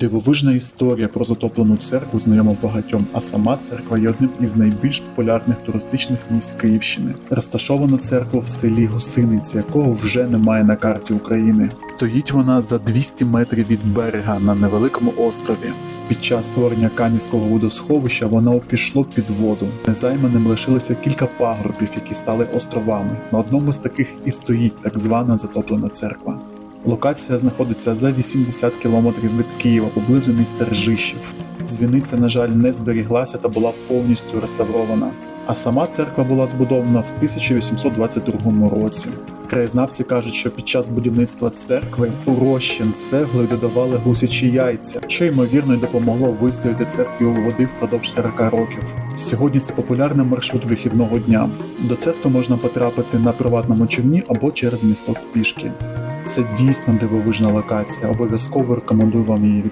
Дивовижна історія про затоплену церкву знайома багатьом, а сама церква є одним із найбільш популярних туристичних місць Київщини. Розташовано церкву в селі Гусиниці, якого вже немає на карті України. Стоїть вона за 200 метрів від берега на невеликому острові. Під час створення Канівського водосховища воно пішло під воду. Незайманим лишилося кілька пагорбів, які стали островами. На одному з таких і стоїть так звана затоплена церква. Локація знаходиться за 80 кілометрів від Києва поблизу міста Ржищів. Дзвіниця, на жаль, не зберіглася та була повністю реставрована. А сама церква була збудована в 1822 році. Краєзнавці кажуть, що під час будівництва церкви у розчин з додавали гусячі яйця, що ймовірно й допомогло вистояти церкві у води впродовж 40 років. Сьогодні це популярний маршрут вихідного дня. До церкви можна потрапити на приватному човні або через місток пішки. Це дійсно дивовижна локація. Обов'язково рекомендую вам її